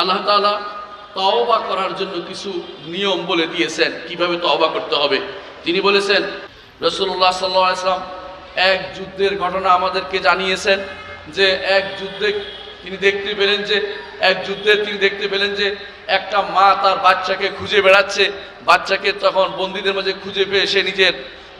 আল্লাহ তাআলা তওবা করার জন্য কিছু নিয়ম বলে দিয়েছেন। কীভাবে তওবা করতে হবে? তিনি বলেছেন রসুল্লাহ সাল্লাহ আসলাম এক যুদ্ধের ঘটনা আমাদেরকে জানিয়েছেন যে এক যুদ্ধে তিনি দেখতে পেলেন যে, এক যুদ্ধে তিনি দেখতে পেলেন যে একটা মা তার বাচ্চাকে খুঁজে বেড়াচ্ছে। বাচ্চাকে তখন বন্দীদের মাঝে খুঁজে পেয়ে সে নিজের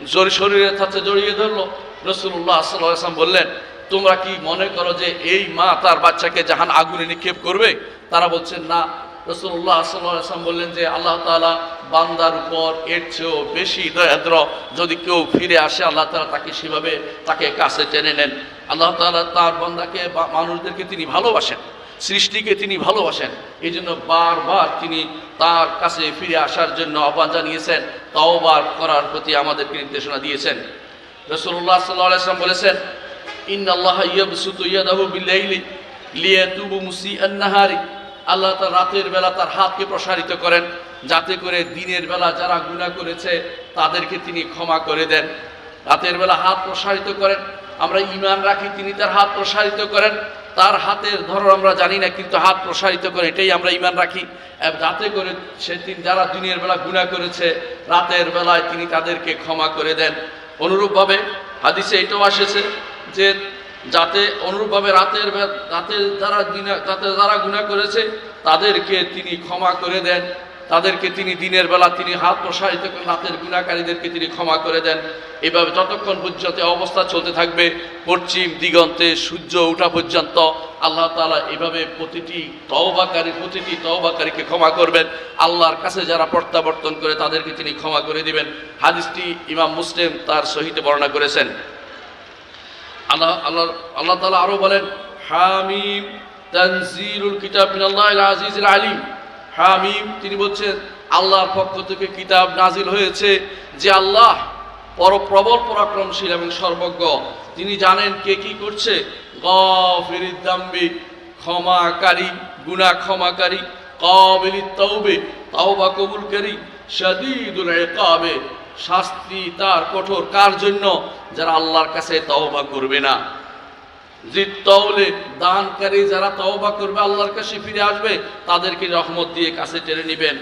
জোর- শরীরের সাথে জড়িয়ে ধরলো। রসুল্লাহ সাল্লাহ আসলাম বললেন তোমরা কি মনে করো যে এই মা তার বাচ্চাকে জাহান আগুনে নিক্ষেপ করবে? তারা বলছেন, না। রসুল্লাহ সাল্লাম বললেন যে, আল্লাহ তাআলা বান্দার উপর এর চেয়েও বেশি দয়াদ্র। যদি কেউ ফিরে আসে, আল্লাহ তাআলা তাকে সেভাবে তাকে কাছে টেনে নেন। আল্লাহ তাআলা তার বান্দাকে মানুষদেরকে তিনি ভালোবাসেন, সৃষ্টিকে তিনি ভালোবাসেন। এই জন্য বারবার তিনি তার কাছে ফিরে আসার জন্য আহ্বান জানিয়েছেন, তাওবার করার প্রতি আমাদেরকে নির্দেশনা দিয়েছেন। রসুল্লাহ সাল্লাহ বলেছেন ইন আল্লাহ ইয়াবসুতু ইয়াদাহু বিল্লাইলি লিয়াতুবু মুসিআন নাহারি। আল্লাহ তার রাতের বেলা তার হাতকে প্রসারিত করেন, যাতে করে দিনের বেলা যারা গুনাহ করেছে, তাদেরকে তিনি ক্ষমা করে দেন। রাতের বেলা হাত প্রসারিত করেন, আমরা ইমান রাখি, তিনি তার হাত প্রসারিত করেন। তার হাতের ধরন আমরা জানি না, কিন্তু হাত প্রসারিত করে, এটাই আমরা ইমান রাখি। যাতে করে সে তিনি যারা দিনের বেলা গুনাহ করেছে, রাতের বেলায় তিনি তাদেরকে ক্ষমা করে দেন। অনুরূপভাবে হাদিসে এটাও আসেছে যে যাতে অনুরূপভাবে রাতের রাতের যারা যাতে যারা গুণা করেছে, তাদেরকে তিনি ক্ষমা করে দেন। তাদেরকে তিনি দিনের বেলা তিনি হাত প্রসারিত করে রাতের গুণাকারীদেরকে তিনি ক্ষমা করে দেন। এভাবে যতক্ষণ পর্যন্ত অবস্থা চলতে থাকবে, পশ্চিম দিগন্তে সূর্য ওঠা পর্যন্ত আল্লাহ তাআলা এভাবে প্রতিটি তওবাকারী প্রতিটি তওবাকারীকে ক্ষমা করবেন। আল্লাহর কাছে যারা প্রত্যাবর্তন করে, তাদেরকে তিনি ক্ষমা করে দিবেন। হাদিসটি ইমাম মুসলিম তার সহিত বর্ণনা করেছেন। আল্লাহ আল্লাহ আল্লাহ তাআলা আরও বলেন, হামিম তানজিলুল কিতাব মিনাল্লাহিল আজিজিল আলিম। হামিম, তিনি বলছেন, আল্লাহর পক্ষ থেকে কিতাব নাজিল হয়েছে যে আল্লাহ পর প্রবল পরাক্রমশীল এবং সর্বজ্ঞ। তিনি জানেন কে কি করছে? গফিরিদ দাম্বি, ক্ষমাকারী গুনাহ ক্ষমাকারী কাবিলিত তওবে, তাওবা কবুলকারী শাদীদুল ইকাবে। শাস্তি তার কঠোর কার জন্য? যারা আল্লাহর কাছে তওবা করবে না। দানকারী যারা তওবা করবে, আল্লাহর কাছে ফিরে আসবে, তাদেরকে রহমত দিয়ে কাছে টেনে নেবেন।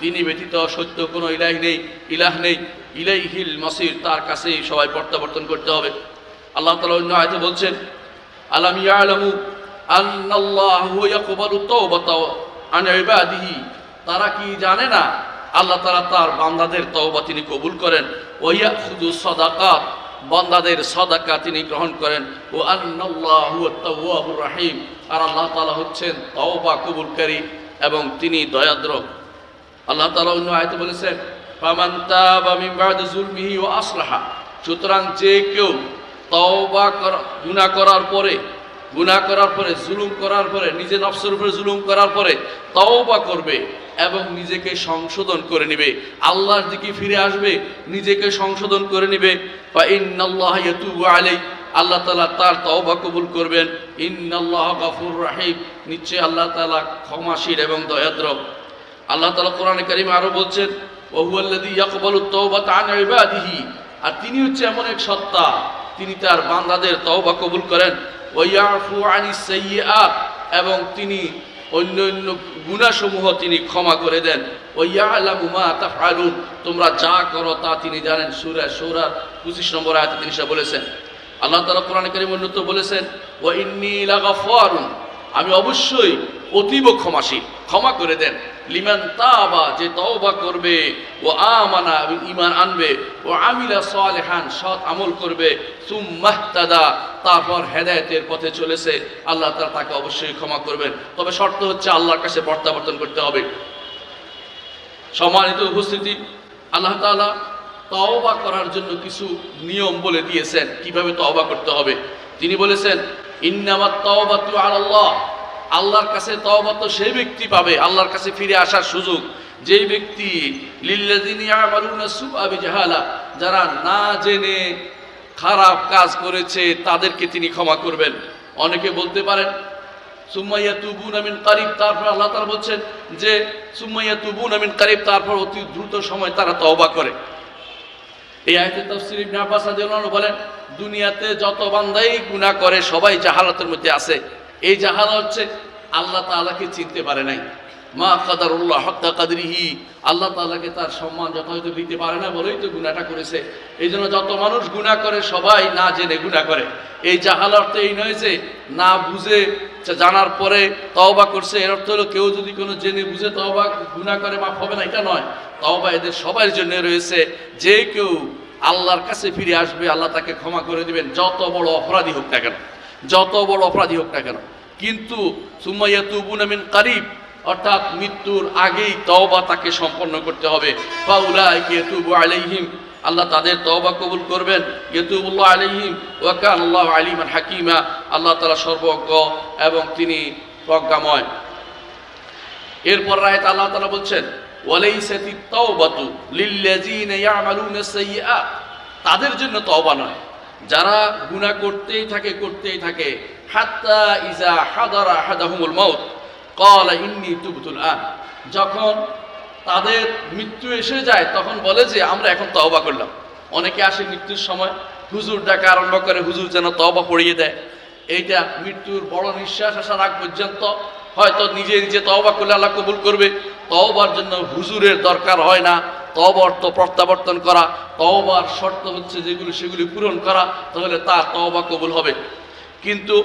তিনি ব্যতীত সত্য কোনো ইলাহ নেই ইলাহ নেই। ইলাইহিল মসির, তার কাছেই সবাই প্রত্যাবর্তন করতে হবে। আল্লাহ তাআলা অন্য আয়াতে বলছেন, আলাম ইয়ালামু আন্নাল্লাহু ইয়াকবালু আন তারা কি জানে না আল্লাহ তাআলা তার বান্দাদের তওবা তিনি কবুল করেন। ওয়া খুদু সাদাকাত বান্দাদের সদাকা তিনি গ্রহণ করেন। ও তাওয়াবুর রহিম। আর আল্লাহ তাআলা হচ্ছেন তওবা কবুলকারী এবং তিনি দয়াদ্র আল্লাহ তালা অন্য আয়াতে বলেছেন আসলাহা। সুতরাং যে কেউ তওবা করা, গুনাহ করার পরে, গুনাহ করার পরে, জুলুম করার পরে নিজে নফসের উপরে জুলুম করার পরে তওবা করবে এবং নিজেকে সংশোধন করে নেবে। আল্লাহর দিকে ফিরে আসবে, নিজেকে সংশোধন করে নেবে। বা আল্লাহ তালা তার তওবা কবুল করবেন। ইন্নাল্লাহ গাফুর রাহিম, নিশ্চয়ই আল্লাহ তাআলা ক্ষমাশীল এবং দয়াদ্র আল্লাহ তালা কোরআন কারিমে আরও বলছেন আন ইবাদিহি আর তিনি হচ্ছে এমন এক সত্তা, তিনি তার বান্দাদের তওবা কবুল করেন। ওয়া ইয়াফু আনিস সাইয়্যাত এবং তিনি অন্য অন্য গুণাসমূহ তিনি ক্ষমা করে দেন। তাফআলুন। তোমরা যা করো তা তিনি জানেন। সুরা সৌরার পঁচিশ নম্বর আয়তে তিনি সেটা বলেছেন। আল্লাহ তালা কোরআন করিম অন্যত বলেছেন, ওয়া ইন্নী আমি অবশ্যই অতীব ক্ষমাসী ক্ষমা করে দেন। লিমান তাবা, যে তওবা করবে, ও আমানা ইমান আনবে, ও আমিলা সালেহান, সৎ আমল করবে সুম্মাহতাদা তারপর হেদায়েতের পথে চলেছে, আল্লাহ তাআলা তাকে অবশ্যই ক্ষমা করবেন। তবে শর্ত হচ্ছে আল্লাহর কাছে প্রত্যাবর্তন করতে হবে। সম্মানিত উপস্থিতি, আল্লাহ তাআলা তওবা করার জন্য কিছু নিয়ম বলে দিয়েছেন, কীভাবে তওবা করতে হবে। তিনি বলেছেন, ইন্নামাত তাওবাতু আলাল্লাহ। আল্লাহর কাছে তওবা তো সেই ব্যক্তি পাবে, আল্লাহর কাছে ফিরে আসার সুযোগ। যেই ব্যক্তি যারা না জেনে খারাপ কাজ করেছে, তাদেরকে তিনি ক্ষমা করবেন। অনেকে বলতে পারেন সুম্মাইয়া তুবুন আমিন কারিব তারপর আল্লাহ তাআলা বলছেন যে সুম্মাইয়া তুবুন আমিন কারিব তারপর অতি দ্রুত সময় তারা তওবা করে। এই আয়াতে তাফসীর ইবনে আব্বাস রাদিয়াল্লাহু বলেন, দুনিয়াতে যত বান্দাই গুনাহ করে, সবাই জাহালাতের মধ্যে আছে। এই জাহালা হচ্ছে আল্লাহ তাআলাকে চিনতে পারে নাই। মা কাদারুল্লাহ হত্যা কাদরিহি, আল্লাহ তাআলাকে তার সম্মান যথাযথ দিতে পারে না বলেই তো গুনাহটা করেছে। এই জন্য যত মানুষ গুনাহ করে, সবাই না জেনে গুনাহ করে। এই জাহাল অর্থ এই নয় যে না বুঝে জানার পরে তওবা করছে। এর অর্থ হলো কেউ যদি কোনো জেনে বুঝে তওবা, গুনাহ করে মাফ হবে না, এটা নয়। তওবা এদের সবার জন্য রয়েছে। যে কেউ আল্লাহর কাছে ফিরে আসবে, আল্লাহ তাকে ক্ষমা করে দিবেন, যত বড় অপরাধী হোক না কেন। যত বড় অপরাধী হোক না কেন। কিন্তু সুমাইয়া তুবুন মিন কারিব, অর্থাৎ মৃত্যুর আগেই তওবা তাকে সম্পন্ন করতে হবে। ফাউলাইকা ইয়াতুবু আলাইহিম, আল্লাহ তাদের তওবা কবুল করবেন। ইয়াতুবুল্লাহ আলাইহিম, ওয়া কান আল্লাহু আলিমান হাকিমা, আল্লাহ তালা সর্বজ্ঞ এবং তিনি প্রজ্ঞাময়। এরপর রায়ত আল্লাহ তালা বলছেন ওয়ালাইসাতি তাওবাতু লিল্লাযিনা ইয়ামালুনা সাইয়্যাত তাদের জন্য তওবা নয়। যারা গুনাহ করতেই থাকে করতেই থাকে, হাত্তা ইজা হাদারা আহাদাহুমুল মাউত, ক্বালা ইন্নী তুবতুল আন। যখন তাদের মৃত্যু এসে যায়, তখন বলে যে, আমরা এখন তওবা করলাম। অনেকে আসে মৃত্যুর সময়, হুজুর ডাকা আরম্ভ করে, হুজুর যেন তওবা পড়িয়ে দেয়। এইটা মৃত্যুর বড় নিঃশ্বাস আসার আগ পর্যন্ত, হয়তো নিজে নিজে তওবা করলে আল্লাহ কবুল করবে। তওবার জন্য হুজুরের দরকার হয় না। তওবা অর্থ প্রত্যাবর্তন করা, তওবার শর্ত হচ্ছে যেগুলো সেগুলি পূরণ করা, তাহলে তা তওবা কবুল হবে। কিন্তু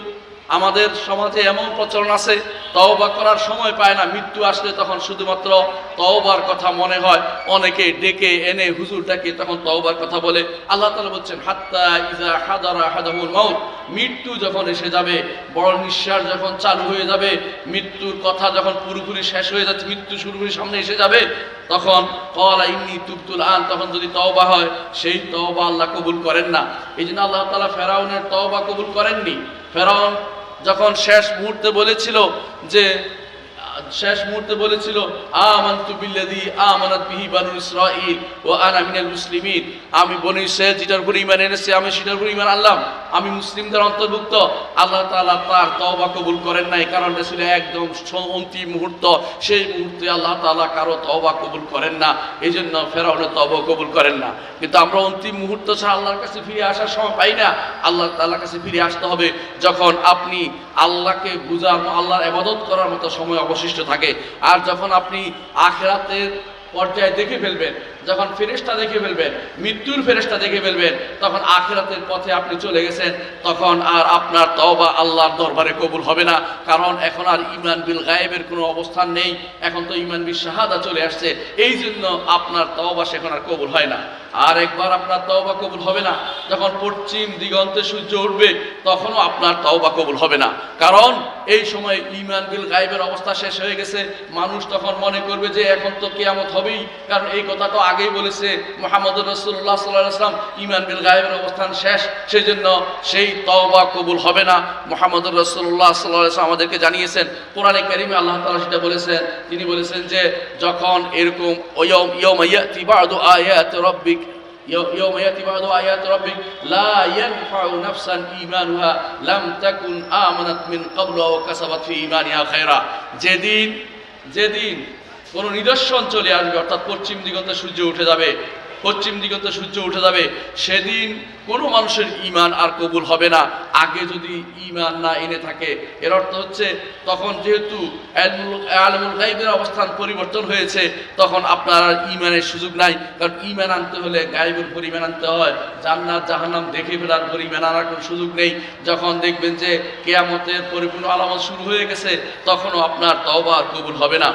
আমাদের সমাজে এমন প্রচলন আছে, তওবা করার সময় পায় না, মৃত্যু আসলে তখন শুধুমাত্র তওবার কথা মনে হয়। অনেকে ডেকে এনে হুজুর ডাকে, তখন তওবার কথা বলে। আল্লাহ তাআলা বলছেন, হাত্তা ইজা হাদারা হাদাহুল মাউত। মৃত্যু যখন এসে যাবে, বড় নিঃশ্বাস যখন চালু হয়ে যাবে, মৃত্যুর কথা যখন পুরোপুরি শেষ হয়ে যাচ্ছে, মৃত্যু পুরোপুরি সামনে এসে যাবে, তখন কলা ইন্নি তুবতুল আন তখন যদি তওবা হয়, সেই তওবা আল্লাহ কবুল করেন না। এই জন্য আল্লাহ তালা ফেরাউনের তওবা কবুল করেননি। ফেরাউন যখন শেষ মুহূর্তে বলেছিল যে, শেষ মুহূর্তে বলেছিল, আমানতু বিল্লাযী আমানাত বিহি বানু ইসরাঈল ওয়া আনা মিনাল মুসলিমিন। আমি বনু ইসরাঈল যেটার উপর ঈমান এনেছি, আমি সেটার উপর ঈমান আনলাম। আমি মুসলিমদের অন্তর্ভুক্ত, আল্লাহ তালা তার তওবা কবুল করেন নাই, কারণ ছিল একদম অন্তিম মুহূর্ত, সেই মুহূর্তে আল্লাহ তালা কারও তওবা কবুল করেন না এই জন্য ফেরাউনের তওবা কবুল করেন না। কিন্তু আমরা অন্তিম মুহূর্ত ছাড়া আল্লাহর কাছে ফিরে আসার সময় পাই না, আল্লাহ তাআলার কাছে ফিরে আসতে হবে, যখন আপনি আল্লাহকে বুঝার আল্লাহর ইবাদত করার মতো সময় অবশিষ্ট থাকে, আর যখন আপনি আখেরাতের পর্যায়ে দেখে ফেলবেন, যখন ফেরেশতা দেখে ফেলবেন, মৃত্যুর ফেরেস্তা দেখে ফেলবেন, তখন আখেরাতের পথে আপনি চলে গেছেন, তখন আর আপনার তওবা আল্লাহর দরবারে কবুল হবে না, কারণ এখন আর ইমান বিল গায়েবের কোনো অবস্থান নেই, এখন তো ইমান বিল শাহাদা চলে আসছে এই জন্য আপনার তওবা সেখন আর কবুল হয় না। আর একবার আপনার তওবা কবুল হবে না। যখন পশ্চিম দিগন্তে সূর্য উঠবে, তখনও আপনার তওবা কবুল হবে না। কারণ এই সময় ইমান বিল গায়েবের অবস্থা শেষ হয়ে গেছে। মানুষ তখন মনে করবে যে এখন তো কেয়ামত হবেই। কারণ এই কথা তো আগেই বলেছে মোহাম্মদ রসুল্লাহ সাল্লাহ আসলাম ইমান বিল গায়েবের অবস্থান শেষ। সেই জন্য সেই তওবা কবুল হবে না। মোহাম্মদ রসুল্লাহ সাল্লাহ আসলাম আমাদেরকে জানিয়েছেন, কোরআনে কারিমে আল্লাহ তাআলা সেটা বলেছেন। তিনি বলেছেন যে, যখন এরকম ওয়ম ইয়ম ইয়াতি বাদু আয়াত রব্বিক يوم يأتي بعض آيات ربك لا ينفع نفسا إيمانها لم تكن آمنت من قبل أو كسبت في إيمانها خيرا যেদিন যেদিন কোনো নিদর্শন চলে আসবে অর্থাৎ পশ্চিম দিগন্তে সূর্য উঠে যাবে পশ্চিম দিগন্তে সূর্য উঠে যাবে, সেদিন কোনো মানুষের ইমান আর কবুল হবে না। আগে যদি ইমান না এনে থাকে, এর অর্থ হচ্ছে তখন যেহেতু আলমুল গাইবের অবস্থান পরিবর্তন হয়েছে, তখন আপনার আর ইমানের সুযোগ নাই। কারণ ইমান আনতে হলে গাইবের উপর ইমান আনতে হয়। জান্নাত, জাহান্নাম দেখে ফেলার উপর ইমান আনার কোনো সুযোগ নেই। যখন দেখবেন যে কেয়ামতের পরিপূর্ণ আলামত শুরু হয়ে গেছে, তখনও আপনার আর কবুল হবে না।